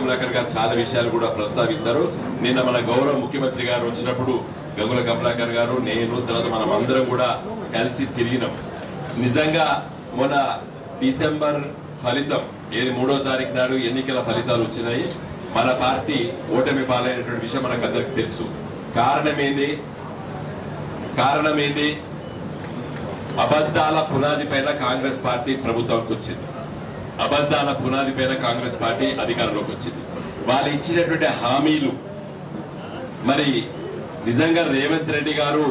కమలాకర్ గారు చాలా విషయాలు కూడా ప్రస్తావిస్తారు. నిన్న మన గౌరవ ముఖ్యమంత్రి గారు వచ్చినప్పుడు గంగుల కమలాకర్ గారు నేను తర్వాత మనం అందరం కూడా కలిసి తిరిగినాం. నిజంగా మొన్న డిసెంబర్ ఫలితం ఏది మూడో తారీఖు నాడు ఎన్నికల ఫలితాలు వచ్చినాయి. మన పార్టీ ఓటమి పాలైనటువంటి విషయం మనకు అందరికి తెలుసు. కారణమేంది? కారణమేంది? అబద్ధాల పునాది పైన కాంగ్రెస్ పార్టీ ప్రభుత్వానికి వచ్చింది. అబద్ధాల పునాది పైన కాంగ్రెస్ పార్టీ అధికారంలోకి వచ్చింది. వాళ్ళు ఇచ్చినటువంటి హామీలు మరి నిజంగా రేవంత్ రెడ్డి గారు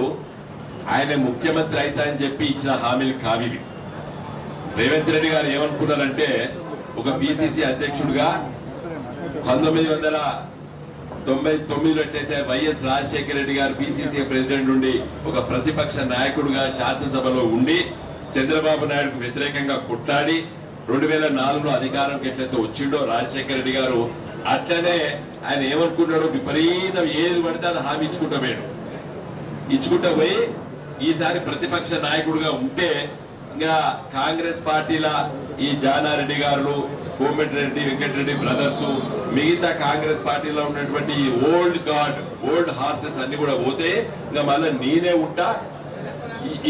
ఆయన ముఖ్యమంత్రి అయితే అని చెప్పి ఇచ్చిన హామీలు కావివి రేవంత్ రెడ్డి గారు ఏమనుకున్నారంటే ఒక పిసిసి అధ్యక్షుడిగా పంతొమ్మిది వందల తొంభై తొమ్మిదిలో ఎట్లయితే వైఎస్ రాజశేఖర రెడ్డి గారు పిసిసి ప్రెసిడెంట్ నుండి ఒక ప్రతిపక్ష నాయకుడుగా శాసనసభలో ఉండి చంద్రబాబు నాయుడుకు వ్యతిరేకంగా కొట్లాడి రెండు వేల నాలుగులో అధికారంకి ఎట్లయితే వచ్చిండో రాజశేఖర రెడ్డి గారు అట్లనే ఆయన ఏమనుకున్నాడో విపరీతం ఏది పడితే అది హామీ ఇచ్చుకుంటా పోయాడు. ఇచ్చుకుంటా పోయి ఈసారి ప్రతిపక్ష నాయకుడుగా ఉంటే ఇంకా కాంగ్రెస్ పార్టీల ఈ జానారెడ్డి గారు కోమటిరెడ్డి వెంకటరెడ్డి బ్రదర్స్ మిగతా కాంగ్రెస్ పార్టీలో ఉన్నటువంటి ఈ ఓల్డ్ గార్డ్ ఓల్డ్ హార్సెస్ అన్ని కూడా పోతే ఇంకా మళ్ళీ నేనే ఉంటా.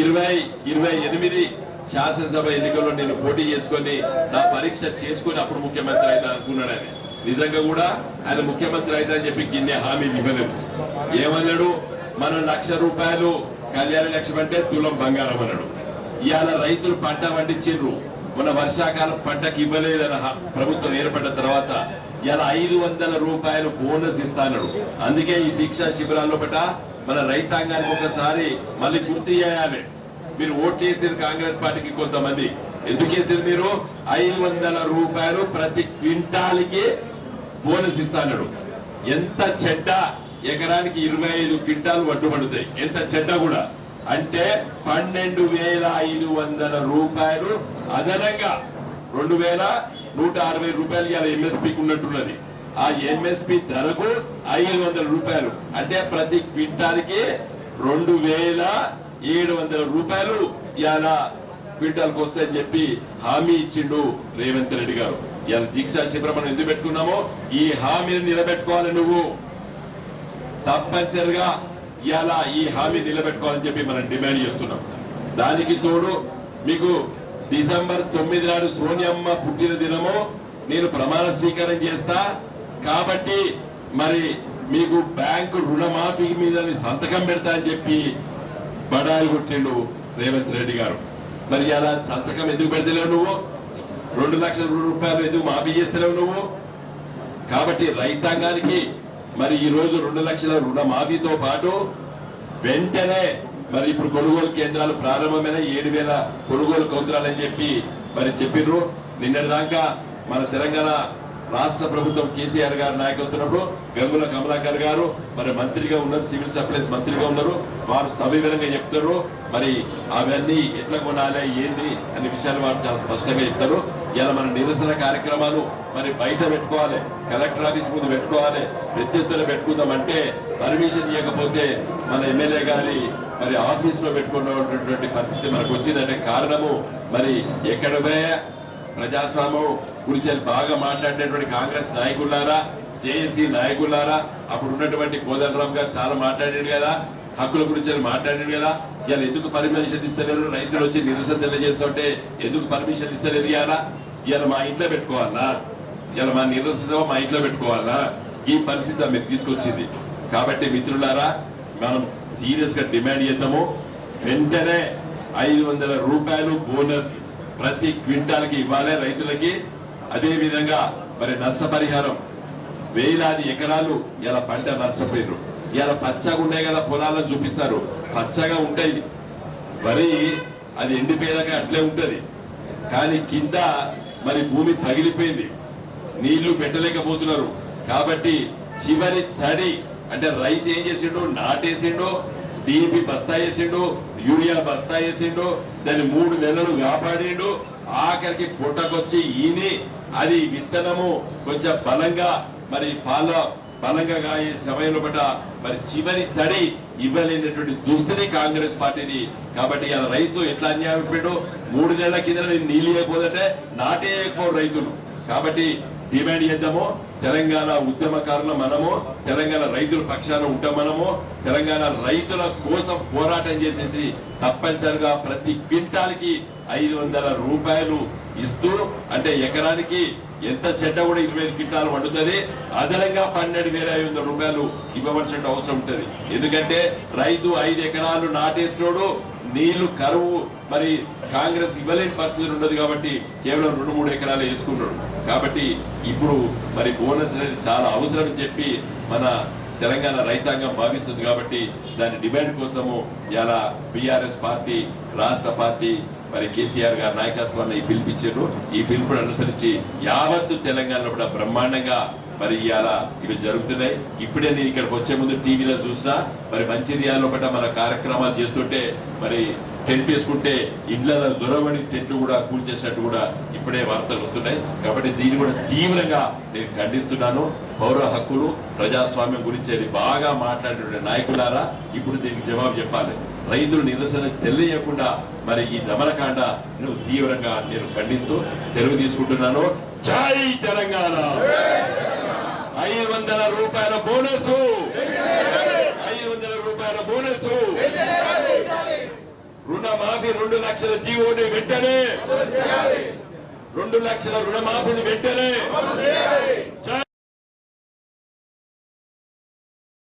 ఇరవై ఇరవై ఎనిమిది శాసనసభ ఎన్నికల్లో నేను పోటీ చేసుకొని నా పరీక్ష చేసుకొని అప్పుడు ముఖ్యమంత్రి అయితే అనుకున్నాడు ఆయన. నిజంగా కూడా ఆయన ముఖ్యమంత్రి అయితే అని చెప్పి గిన్నె హామీ ఇవ్వలేదు. ఏమన్నాడు? మనం లక్ష రూపాయలు కళ్యాణ లక్ష్యం అంటే తులం బంగారం అన్నాడు. ఇవాళ రైతులు పంట పండించారు మన వర్షాకాలం పంటకి ఇవ్వలేదని ప్రభుత్వం ఏర్పడ్డ తర్వాత ఇలా ఐదు వందల రూపాయలు బోనస్ ఇస్తానడు అందుకే ఈ దీక్షా శిబిరాల్లో పట మన రైతాంగానికి ఒకసారి మళ్ళీ గుర్తు చేయాలి. మీరు ఓట్ చేసిన కాంగ్రెస్ పార్టీకి కొంతమంది. ఎందుకు వేసారు మీరు? ఐదు వందల రూపాయలు ప్రతి క్వింటాల్కి బోనస్ ఇస్తాడు ఎంత చెడ్డ? ఎకరానికి ఇరవై ఐదు క్వింటాలు వడ్డు పడుతాయి ఎంత చెడ్డ కూడా? అంటే పన్నెండు వేల ఐదు వందల రూపాయలు అదనంగా రెండు వేల నూట అరవై రూపాయలు ఇవాళ ఎంఎస్పికి ఉన్నట్టున్నది. ఆ ఎంఎస్పి ధరకు ఐదు వందల రూపాయలు. అంటే ప్రతి క్వింటాల్కి రెండు వేల ఏడు వందల రూపాయలు ఇవాళ క్వింటాల్కి వస్తాయని చెప్పి హామీ ఇచ్చిండు రేవంత్ రెడ్డి గారు. ఇవాళ దీక్షా శిబిరం మనం ఎందుకు పెట్టుకున్నామో? ఈ హామీని నిలబెట్టుకోవాలి నువ్వు. తప్పనిసరిగా ఇవాళ ఈ హామీ నిలబెట్టుకోవాలని చెప్పి మనం డిమాండ్ చేస్తున్నాం. దానికి తోడు మీకు డిసెంబర్ తొమ్మిది నాడు సోనియమ్మ పుట్టిన దినము. నేను ప్రమాణ స్వీకారం చేస్తా. కాబట్టి మరి మీకు బ్యాంకు రుణమాఫీ మీద సంతకం పెడతా అని చెప్పి బడాయిలు కొట్టిండు రేవంత్ రెడ్డి గారు. మరి అలా సంతకం ఎందుకు పెడతలేవు నువ్వు? రెండు లక్షల రూపాయలు ఎందుకు మాఫీ చేస్తలేవు నువ్వు? కాబట్టి రైతాంగానికి మరి ఈ రోజు రెండు లక్షల రుణమాఫీతో పాటు వెంటనే మరి ఇప్పుడు కొనుగోలు కేంద్రాలు ప్రారంభమైన ఏడు వేల కొనుగోలు కేంద్రాలు అని చెప్పి మరి చెప్పిర్రు. నిన్నటి దాకా మన తెలంగాణ రాష్ట్ర ప్రభుత్వం కేసీఆర్ గారు నాయకత్వంలో గంగుల కమలాకర్ గారు మరి మంత్రిగా ఉన్నారు సివిల్ సప్లైస్ మంత్రిగా ఉన్నారు. వారు సవివరంగా చెప్తారు మరి అవన్నీ ఎట్లా కొనాలి ఏంది అనే విషయాలు వారు చాలా స్పష్టంగా చెప్తారు. ఇలా మన నిరసన కార్యక్రమాలు మరి బయట పెట్టుకోవాలి కలెక్టర్ ఆఫీస్ ముందు పెట్టుకోవాలి పెద్ద ఎత్తున పెట్టుకుందామంటే పర్మిషన్ ఇవ్వకపోతే మన ఎమ్మెల్యే గారి మరి ఆఫీస్లో పెట్టుకున్నటువంటి పరిస్థితి మనకు వచ్చిందంటే కారణము మరి ఎక్కడ ప్రజాస్వామ్యం గురించి బాగా మాట్లాడినటువంటి కాంగ్రెస్ నాయకులారా జేఏసీ నాయకులారా అప్పుడు ఉన్నటువంటి కోదండరామ్ గారు చాలా మాట్లాడాడు కదా హక్కుల గురించి మాట్లాడాడు కదా ఇవాళ ఎందుకు పర్మిషన్ ఇస్తలేరు? రైతులు వచ్చి నిరసన తెలియజేస్తుంటే ఎందుకు పర్మిషన్ ఇస్తలేదు ఇవాళ? ఇవాళ మా ఇంట్లో పెట్టుకోవాలా? ఇవాళ మా నిరసన మా ఇంట్లో పెట్టుకోవాలా? ఈ పరిస్థితి మీరు తీసుకొచ్చింది. కాబట్టి మిత్రులారా మనం సీరియస్గా డిమాండ్ చేద్దాము. వెంటనే ఐదు వందల రూపాయలు బోనస్ ప్రతి క్వింటాల్కి ఇవ్వాలి రైతులకి. అదే విధంగా మరి నష్టపరిహారం వేలాది ఎకరాలు ఇలా పంట నష్టపోయారు ఇలా పచ్చగా ఉండే కదా పొలాలను చూపిస్తారు. పచ్చగా ఉంటాయి. వరి అది ఎండిపోయేదాకా అట్లే ఉంటది. కానీ కింద మరి భూమి తగిలిపోయింది. నీళ్ళు పెట్టలేకపోతున్నారు. కాబట్టి చివరి తడి అంటే రైతు ఏం చేసిండో నాటేసిండో డిఏపి బస్తా వేసిండు యూరియా బస్తా వేసిండు దాన్ని మూడు నెలలు కాపాడిండు. ఆఖరికి పుట్టకొచ్చి ఈని అది విత్తనము కొంచెం బలంగా మరి పాల బలంగా కాయే సమయంలో పట మరి చివరి తడి ఇవ్వలేనటువంటి దుస్థితి కాంగ్రెస్ పార్టీని కాబట్టి ఇలా రైతు ఎట్లా అన్యాయం పెట్టు మూడు నెలల కింద నేను నీళ్ళు ఇవ్వకపోదంటే నాటేయకపో రైతులు. కాబట్టి డిమాండ్ చేద్దామో? తెలంగాణ ఉద్యమకారులు మనము? తెలంగాణ రైతుల పక్షాన ఉంటాం మనము? తెలంగాణ రైతుల కోసం పోరాటం చేసేసి తప్పనిసరిగా ప్రతి క్వింటాల్కి ఐదు వందల రూపాయలు ఇస్తూ అంటే ఎకరానికి ఎంత చెడ్డ కూడా ఇరవై ఐదు క్వింటాలు వండుతుంది. అదనంగా పన్నెండు వేల ఐదు వందల రూపాయలు ఇవ్వవలసిన అవసరం ఉంటుంది. ఎందుకంటే రైతు ఐదు ఎకరాలు నాటేస్తున్నాడు నీళ్ళు కరువు మరి కాంగ్రెస్ ఇవ్వలేని పరిస్థితి ఉండదు కాబట్టి కేవలం రెండు మూడు ఎకరాలు వేసుకున్నాడు కాబట్టి ఇప్పుడు మరి బోనస్ అనేది చాలా అవసరం అని చెప్పి మన తెలంగాణ రైతాంగం భావిస్తుంది కాబట్టి దాని డిమాండ్ కోసము ఇలా బీఆర్ఎస్ పార్టీ రాష్ట్ర పార్టీ మరి కేసీఆర్ గారి నాయకత్వాన్ని ఈ పిలిపించారు ఈ పిలుపును అనుసరించి యావత్తు తెలంగాణలో కూడా బ్రహ్మాండంగా మరి ఇలా ఇవి జరుగుతున్నాయి. ఇప్పుడే నేను ఇక్కడికి వచ్చే ముందు టీవీలో చూసినా మరి మంచిర్యాలలో కూడా మన కార్యక్రమాలు చేస్తుంటే మరి టెంట్ వేసుకుంటే ఇళ్ళలో జ్వరబడి టెంట్ కూడా కూల్ చేసినట్టు కూడా ఇప్పుడే వార్తలు వస్తున్నాయి. కాబట్టి దీన్ని కూడా తీవ్రంగా నేను ఖండిస్తున్నాను. పౌర హక్కులు ప్రజాస్వామ్యం గురించి అది బాగా మాట్లాడిన నాయకులారా ఇప్పుడు దీనికి జవాబు చెప్పాలి. రైతులు నిరసన తెలియకుండా మరి ఈ దమనకాండ నువ్వు తీవ్రంగా నేను ఖండిస్తూ సెలవు తీసుకుంటున్నాను. జై తెలంగాణ. ఐదు వందల రూపాయల బోనస్. ఐదు వందల రూపాయల బోనస్. రుణమాఫీ రెండు లక్షల జీవోని వెంటనే. రెండు లక్షల రుణమాఫీని వెంటనే.